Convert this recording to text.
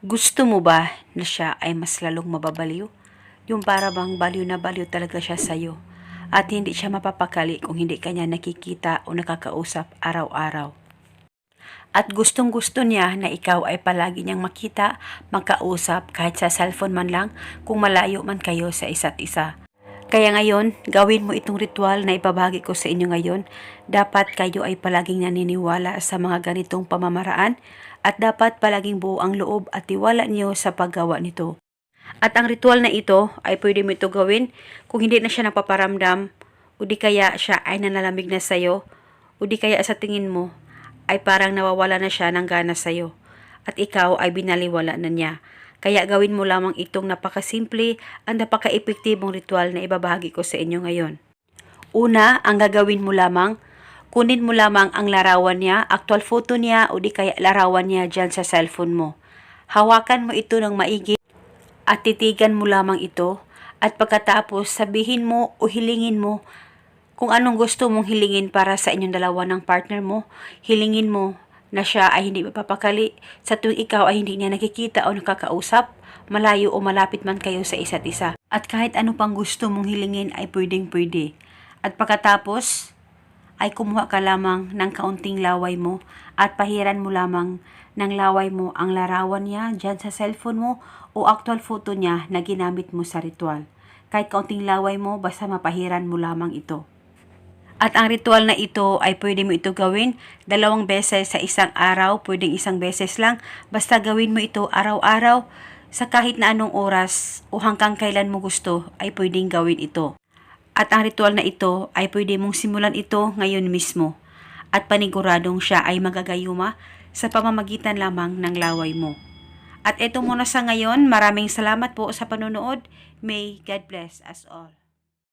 Gusto mo ba na siya ay mas lalong mababaliw? Yung para bang baliw na baliw talaga siya sa'yo. At hindi siya mapapakali kung hindi kanya nakikita o nakakausap araw-araw. At gustong gusto niya na ikaw ay palagi niyang makita, magkausap kahit sa cellphone man lang kung malayo man kayo sa isa't isa. Kaya ngayon, gawin mo itong ritual na ibabagi ko sa inyo ngayon. Dapat kayo ay palaging naniniwala sa mga ganitong pamamaraan at dapat palaging buo ang loob at tiwala niyo sa paggawa nito. At ang ritual na ito ay pwede mo ito gawin kung hindi na siya napaparamdam o di kaya siya ay nanalamig na sa'yo o di kaya sa tingin mo ay parang nawawala na siya ng gana sa'yo at ikaw ay binaliwala na niya. Kaya gawin mo lamang itong napakasimple at napaka-epektibong ritual na ibabahagi ko sa inyo ngayon. Una, ang gagawin mo lamang, kunin mo lamang ang larawan niya, actual photo niya o di kaya larawan niya dyan sa cellphone mo. Hawakan mo ito ng maigi at titigan mo lamang ito at pagkatapos sabihin mo o hilingin mo kung anong gusto mong hilingin para sa inyong dalawa ng partner mo, hilingin mo na siya ay hindi mapapakali sa tuwing ikaw ay hindi niya nakikita o nakakausap, malayo o malapit man kayo sa isa't isa. At kahit ano pang gusto mong hilingin ay pwedeng pwede. At pagkatapos, ay kumuha ka lamang ng kaunting laway mo at pahiran mo lamang ng laway mo ang larawan niya dyan sa cellphone mo o actual photo niya na ginamit mo sa ritual. Kahit kaunting laway mo, basta mapahiran mo lamang ito. At ang ritual na ito ay pwede mo ito gawin dalawang beses sa isang araw, pwedeng isang beses lang. Basta gawin mo ito araw-araw sa kahit na anong oras o hanggang kailan mo gusto ay pwedeng gawin ito. At ang ritual na ito ay pwede mong simulan ito ngayon mismo. At paniguradong siya ay magagayuma sa pamamagitan lamang ng laway mo. At ito muna sa ngayon. Maraming salamat po sa panonood. May God bless us all.